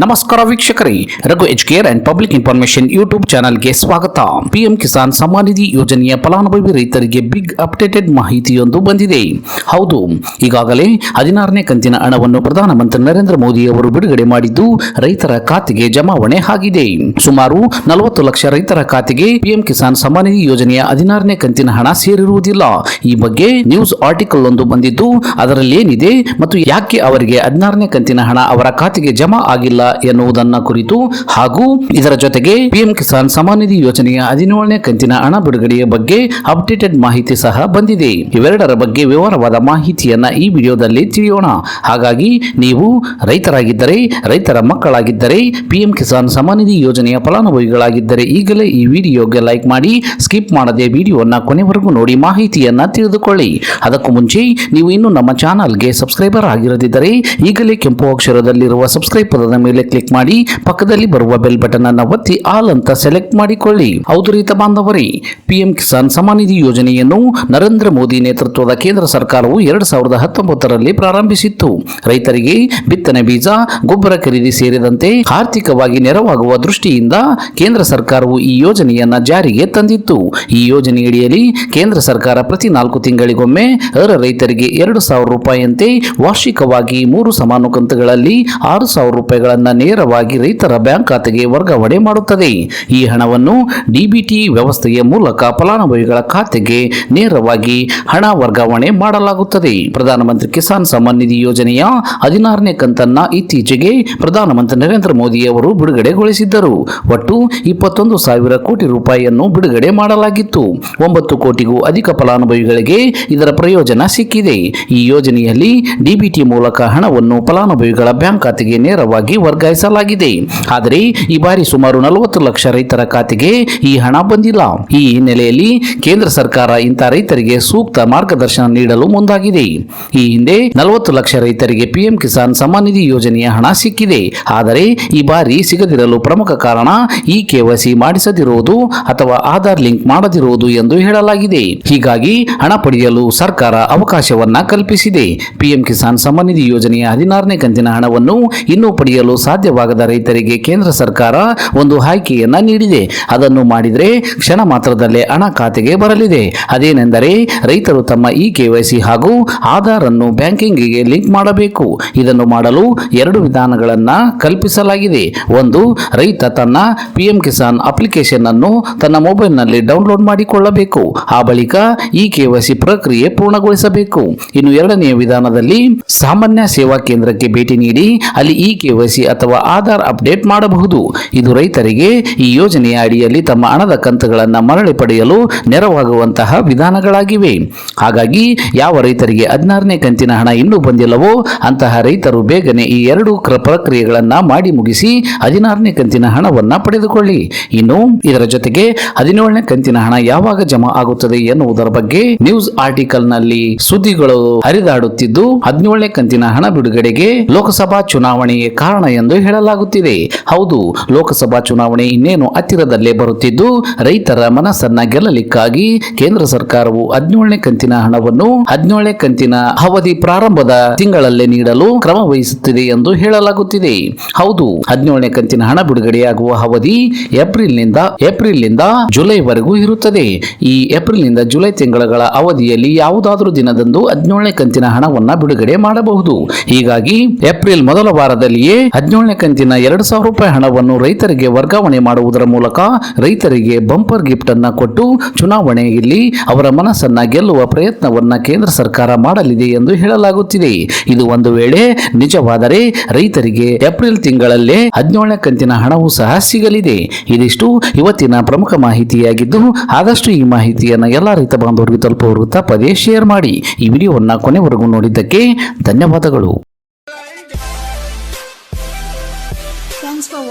ನಮಸ್ಕಾರ ವೀಕ್ಷಕರೇ, Raghu H care and public information YouTube ಚಾನಲ್ಗೆ ಸ್ವಾಗತ. ಪಿಎಂ ಕಿಸಾನ್ ಸಮ್ಮಾನ್ ನಿಧಿ ಯೋಜನೆಯ ಫಲಾನುಭವಿ ರೈತರಿಗೆ ಬಿಗ್ ಅಪ್ಡೇಟೆಡ್ ಮಾಹಿತಿಯೊಂದು ಬಂದಿದೆ. ಹೌದು, ಈಗಾಗಲೇ ಹದಿನಾರನೇ ಕಂತಿನ ಹಣವನ್ನು ಪ್ರಧಾನಮಂತ್ರಿ ನರೇಂದ್ರ ಮೋದಿ ಅವರು ಬಿಡುಗಡೆ ಮಾಡಿದ್ದು ರೈತರ ಖಾತೆಗೆ ಜಮಾವಣೆ ಆಗಿದೆ. ಸುಮಾರು ನಲವತ್ತು ಲಕ್ಷ ರೈತರ ಖಾತೆಗೆ ಪಿಎಂ ಕಿಸಾನ್ ಸಮ್ಮಾನ್ ನಿಧಿ ಯೋಜನೆಯ ಹದಿನಾರನೇ ಕಂತಿನ ಹಣ ಸೇರಿರುವುದಿಲ್ಲ. ಈ ಬಗ್ಗೆ ನ್ಯೂಸ್ ಆರ್ಟಿಕಲ್ ಒಂದು ಬಂದಿದ್ದು ಅದರಲ್ಲಿ ಏನಿದೆ ಮತ್ತು ಯಾಕೆ ಅವರಿಗೆ ಹದಿನಾರನೇ ಕಂತಿನ ಹಣ ಅವರ ಖಾತೆಗೆ ಜಮಾ ಆಗಿಲ್ಲ ಎನ್ನುವುದನ್ನ ಕುರಿತು ಹಾಗೂ ಇದರ ಜೊತೆಗೆ ಪಿಎಂ ಕಿಸಾನ್ ಸಮಾನಿಧಿ ನಿಧಿ ಯೋಜನೆಯ ಹದಿನೇಳನೇ ಕಂತಿನ ಹಣ ಬಿಡುಗಡೆಯ ಬಗ್ಗೆ ಅಪ್ಡೇಟೆಡ್ ಮಾಹಿತಿ ಸಹ ಬಂದಿದೆ. ಇವೆರಡರ ಬಗ್ಗೆ ವಿವರವಾದ ಮಾಹಿತಿಯನ್ನ ಈ ವಿಡಿಯೋದಲ್ಲಿ ತಿಳಿಯೋಣ. ಹಾಗಾಗಿ ನೀವು ರೈತರಾಗಿದ್ದರೆ, ರೈತರ ಮಕ್ಕಳಾಗಿದ್ದರೆ, ಪಿಎಂ ಕಿಸಾನ್ ಸಮಾನಿಧಿ ನಿಧಿ ಯೋಜನೆಯ ಫಲಾನುಭವಿಗಳಾಗಿದ್ದರೆ ಈಗಲೇ ಈ ವಿಡಿಯೋಗೆ ಲೈಕ್ ಮಾಡಿ, ಸ್ಕಿಪ್ ಮಾಡದೆ ವಿಡಿಯೋನ ಕೊನೆವರೆಗೂ ನೋಡಿ ಮಾಹಿತಿಯನ್ನ ತಿಳಿದುಕೊಳ್ಳಿ. ಅದಕ್ಕೂ ಮುಂಚೆ ನೀವು ಇನ್ನೂ ನಮ್ಮ ಚಾನಲ್ಗೆ ಸಬ್ಸ್ಕ್ರೈಬರ್ ಆಗಿರದಿದ್ದರೆ ಈಗಲೇ ಕೆಂಪು ಅಕ್ಷರದಲ್ಲಿರುವ ಸಬ್ಸ್ಕ್ರೈಬ್ ಪದದ ಮೇಲೆ ಕ್ಲಿಕ್ ಮಾಡಿ ಪಕ್ಕದಲ್ಲಿ ಬರುವ ಬೆಲ್ ಬಟನ್ ಅನ್ನು ಒತ್ತಿ ಆಲ್ ಅಂತ ಸೆಲೆಕ್ಟ್ ಮಾಡಿಕೊಳ್ಳಿ. ಹೌದು ರೈತ ಬಾಂಧವರೇ ಪಿಎಂ ಕಿಸಾನ್ ಸಮಾನ ನಿಧಿ ಯೋಜನೆಯನ್ನು ನರೇಂದ್ರ ಮೋದಿ ನೇತೃತ್ವದ ಕೇಂದ್ರ ಸರ್ಕಾರವು ಎರಡು ಸಾವಿರದ ಹತ್ತೊಂಬತ್ತರಲ್ಲಿ ಪ್ರಾರಂಭಿಸಿತ್ತು. ರೈತರಿಗೆ ಬಿತ್ತನೆ ಬೀಜ, ಗೊಬ್ಬರ ಖರೀದಿ ಸೇರಿದಂತೆ ಆರ್ಥಿಕವಾಗಿ ನೆರವಾಗುವ ದೃಷ್ಟಿಯಿಂದ ಕೇಂದ್ರ ಸರ್ಕಾರವು ಈ ಯೋಜನೆಯನ್ನ ಜಾರಿಗೆ ತಂದಿತ್ತು. ಈ ಯೋಜನೆಯಡಿಯಲ್ಲಿ ಕೇಂದ್ರ ಸರ್ಕಾರ ಪ್ರತಿ ನಾಲ್ಕು ತಿಂಗಳಿಗೊಮ್ಮೆ ಅರ್ಹ ರೈತರಿಗೆ ಎರಡು ಸಾವಿರ ರೂಪಾಯಿಯಂತೆ ವಾರ್ಷಿಕವಾಗಿ ಮೂರು ಸಮಾನು ಕಂತುಗಳಲ್ಲಿ ಆರು ಸಾವಿರ ನೇರವಾಗಿ ರೈತರ ಬ್ಯಾಂಕ್ ಖಾತೆಗೆ ವರ್ಗಾವಣೆ ಮಾಡುತ್ತದೆ. ಈ ಹಣವನ್ನು ಡಿಬಿಟಿ ವ್ಯವಸ್ಥೆಯ ಮೂಲಕ ಫಲಾನುಭವಿಗಳ ಖಾತೆಗೆ ನೇರವಾಗಿ ಹಣ ವರ್ಗಾವಣೆ ಮಾಡಲಾಗುತ್ತದೆ. ಪ್ರಧಾನಮಂತ್ರಿ ಕಿಸಾನ್ ಸಮ್ಮಾನ್ ನಿಧಿ ಯೋಜನೆಯ ಹದಿನಾರನೇ ಕಂತನ್ನ ಇತ್ತೀಚೆಗೆ ಪ್ರಧಾನಮಂತ್ರಿ ನರೇಂದ್ರ ಮೋದಿ ಅವರು ಬಿಡುಗಡೆಗೊಳಿಸಿದ್ದರು. ಒಟ್ಟು ಇಪ್ಪತ್ತೊಂದು ಸಾವಿರ ಕೋಟಿ ರೂಪಾಯಿಯನ್ನು ಬಿಡುಗಡೆ ಮಾಡಲಾಗಿತ್ತು. ಒಂಬತ್ತು ಕೋಟಿಗೂ ಅಧಿಕ ಫಲಾನುಭವಿಗಳಿಗೆ ಇದರ ಪ್ರಯೋಜನ ಸಿಕ್ಕಿದೆ. ಈ ಯೋಜನೆಯಲ್ಲಿ ಡಿಬಿಟಿ ಮೂಲಕ ಹಣವನ್ನು ಫಲಾನುಭವಿಗಳ ಬ್ಯಾಂಕ್ ಖಾತೆಗೆ ನೇರವಾಗಿ ವರ್ಗಾಯಿಸಲಾಗಿದೆ. ಆದರೆ ಈ ಬಾರಿ ಸುಮಾರು ನಲವತ್ತು ಲಕ್ಷ ರೈತರ ಖಾತೆಗೆ ಈ ಹಣ ಬಂದಿಲ್ಲ. ಈ ಹಿನ್ನೆಲೆಯಲ್ಲಿ ಕೇಂದ್ರ ಸರ್ಕಾರ ಇಂಥ ರೈತರಿಗೆ ಸೂಕ್ತ ಮಾರ್ಗದರ್ಶನ ನೀಡಲು ಮುಂದಾಗಿದೆ. ಈ ಹಿಂದೆ ನಲವತ್ತು ಲಕ್ಷ ರೈತರಿಗೆ ಪಿಎಂ ಕಿಸಾನ್ ಸಮ್ಮಾನ್ ನಿಧಿ ಯೋಜನೆಯ ಹಣ ಸಿಕ್ಕಿದೆ. ಆದರೆ ಈ ಬಾರಿ ಸಿಗದಿರಲು ಪ್ರಮುಖ ಕಾರಣ ಈ ಕೆವೈಸಿ ಮಾಡಿಸದಿರುವುದು ಅಥವಾ ಆಧಾರ್ ಲಿಂಕ್ ಮಾಡದಿರುವುದು ಎಂದು ಹೇಳಲಾಗಿದೆ. ಹೀಗಾಗಿ ಹಣ ಪಡೆಯಲು ಸರ್ಕಾರ ಅವಕಾಶವನ್ನ ಕಲ್ಪಿಸಿದೆ. ಪಿಎಂ ಕಿಸಾನ್ ಸಮ್ಮಾನ್ ನಿಧಿ ಯೋಜನೆಯ ಹದಿನಾರನೇ ಕಂತಿನ ಹಣವನ್ನು ಇನ್ನೂ ಪಡೆಯಲು ಸಾಧ್ಯವಾಗದ ರೈತರಿಗೆ ಕೇಂದ್ರ ಸರ್ಕಾರ ಒಂದು ಆಯ್ಕೆಯನ್ನು ನೀಡಿದೆ. ಅದನ್ನು ಮಾಡಿದರೆ ಕ್ಷಣ ಮಾತ್ರದಲ್ಲೇ ಹಣ ಖಾತೆಗೆ ಬರಲಿದೆ. ಅದೇನೆಂದರೆ ರೈತರು ತಮ್ಮ ಇ ಕೆವೈಸಿ ಹಾಗೂ ಆಧಾರ್ ಅನ್ನು ಬ್ಯಾಂಕಿಂಗಿಗೆ ಲಿಂಕ್ ಮಾಡಬೇಕು. ಇದನ್ನು ಮಾಡಲು ಎರಡು ವಿಧಾನಗಳನ್ನು ಕಲ್ಪಿಸಲಾಗಿದೆ. ಒಂದು, ರೈತ ತನ್ನ ಪಿಎಂ ಕಿಸಾನ್ ಅಪ್ಲಿಕೇಶನ್ ಅನ್ನು ತನ್ನ ಮೊಬೈಲ್ನಲ್ಲಿ ಡೌನ್ಲೋಡ್ ಮಾಡಿಕೊಳ್ಳಬೇಕು. ಆ ಬಳಿಕ ಇ ಕೆವೈಸಿ ಪ್ರಕ್ರಿಯೆ ಪೂರ್ಣಗೊಳಿಸಬೇಕು. ಇನ್ನು ಎರಡನೆಯ ವಿಧಾನದಲ್ಲಿ ಸಾಮಾನ್ಯ ಸೇವಾ ಕೇಂದ್ರಕ್ಕೆ ಭೇಟಿ ನೀಡಿ ಅಲ್ಲಿ ಇ ಕೆವೈಸಿ ಅಥವಾ ಆಧಾರ್ ಅಪ್ಡೇಟ್ ಮಾಡಬಹುದು. ಇದು ರೈತರಿಗೆ ಈ ಯೋಜನೆಯ ಅಡಿಯಲ್ಲಿ ತಮ್ಮ ಹಣದ ಕಂತುಗಳನ್ನು ಮರಳಿ ಪಡೆಯಲು ನೆರವಾಗುವಂತಹ ವಿಧಾನಗಳಾಗಿವೆ. ಹಾಗಾಗಿ ಯಾವ ರೈತರಿಗೆ ಹದಿನಾರನೇ ಕಂತಿನ ಹಣ ಇನ್ನೂ ಬಂದಿಲ್ಲವೋ ಅಂತಹ ರೈತರು ಬೇಗನೆ ಈ ಎರಡು ಪ್ರಕ್ರಿಯೆಗಳನ್ನು ಮಾಡಿ ಮುಗಿಸಿ ಹದಿನಾರನೇ ಕಂತಿನ ಹಣವನ್ನು ಪಡೆದುಕೊಳ್ಳಿ. ಇನ್ನು ಇದರ ಜೊತೆಗೆ ಹದಿನೇಳನೇ ಕಂತಿನ ಹಣ ಯಾವಾಗ ಜಮಾ ಆಗುತ್ತದೆ ಎನ್ನುವುದರ ಬಗ್ಗೆ ನ್ಯೂಸ್ ಆರ್ಟಿಕಲ್ನಲ್ಲಿ ಸುದ್ದಿಗಳು ಹರಿದಾಡುತ್ತಿದ್ದು, ಹದಿನೇಳನೇ ಕಂತಿನ ಹಣ ಬಿಡುಗಡೆಗೆ ಲೋಕಸಭಾ ಚುನಾವಣೆಯೇ ಕಾರಣ ಎಂದು ಹೇಳಲಾಗುತ್ತಿದೆ. ಹೌದು, ಲೋಕಸಭಾ ಚುನಾವಣೆ ಇನ್ನೇನು ಹತ್ತಿರದಲ್ಲೇ ಬರುತ್ತಿದ್ದು, ರೈತರ ಮನಸ್ಸನ್ನ ಗೆಲ್ಲಲಿಕ್ಕಾಗಿ ಕೇಂದ್ರ ಸರ್ಕಾರವು ಹದಿನೇಳನೇ ಕಂತಿನ ಹಣವನ್ನು ಹದಿನೇಳನೇ ಕಂತಿನ ಅವಧಿ ಪ್ರಾರಂಭದ ತಿಂಗಳಲ್ಲೇ ನೀಡಲು ಕ್ರಮ ವಹಿಸುತ್ತಿದೆ ಎಂದು ಹೇಳಲಾಗುತ್ತಿದೆ. ಹೌದು, ಹದಿನೇಳನೇ ಕಂತಿನ ಹಣ ಬಿಡುಗಡೆಯಾಗುವ ಅವಧಿ ಏಪ್ರಿಲ್ನಿಂದ ಏಪ್ರಿಲ್ನಿಂದ ಜುಲೈವರೆಗೂ ಇರುತ್ತದೆ. ಈ ಏಪ್ರಿಲ್ನಿಂದ ಜುಲೈ ತಿಂಗಳ ಅವಧಿಯಲ್ಲಿ ಯಾವುದಾದರೂ ದಿನದಂದು ಹದಿನೇಳನೇ ಕಂತಿನ ಹಣವನ್ನು ಬಿಡುಗಡೆ ಮಾಡಬಹುದು. ಹೀಗಾಗಿ ಏಪ್ರಿಲ್ ಮೊದಲ ವಾರದಲ್ಲಿಯೇ ಹದಿನೇಳನೇ ಕಂತಿನ ಎರಡು ಸಾವಿರ ರೂಪಾಯಿ ಹಣವನ್ನು ರೈತರಿಗೆ ವರ್ಗಾವಣೆ ಮಾಡುವುದರ ಮೂಲಕ ರೈತರಿಗೆ ಬಂಪರ್ ಗಿಫ್ಟ್ ಅನ್ನ ಕೊಟ್ಟು ಚುನಾವಣೆಯಲ್ಲಿ ಅವರ ಮನಸ್ಸನ್ನ ಗೆಲ್ಲುವ ಪ್ರಯತ್ನವನ್ನು ಕೇಂದ್ರ ಸರ್ಕಾರ ಮಾಡಲಿದೆ ಎಂದು ಹೇಳಲಾಗುತ್ತಿದೆ. ಇದು ಒಂದು ವೇಳೆ ನಿಜವಾದರೆ ರೈತರಿಗೆ ಏಪ್ರಿಲ್ ತಿಂಗಳಲ್ಲೇ ಹದಿನೇಳನೇ ಕಂತಿನ ಹಣವೂ ಸಹ ಸಿಗಲಿದೆ. ಇದಿಷ್ಟು ಇವತ್ತಿನ ಪ್ರಮುಖ ಮಾಹಿತಿಯಾಗಿದ್ದು, ಆದಷ್ಟು ಈ ಮಾಹಿತಿಯನ್ನು ಎಲ್ಲ ರೈತ ಬಾಂಧವರಿಗೆ ತಲುಪುವ ತಪ್ಪದೇ ಶೇರ್ ಮಾಡಿ. ಈ ವಿಡಿಯೋವನ್ನು ಕೊನೆವರೆಗೂ ನೋಡಿದ್ದಕ್ಕೆ ಧನ್ಯವಾದಗಳು.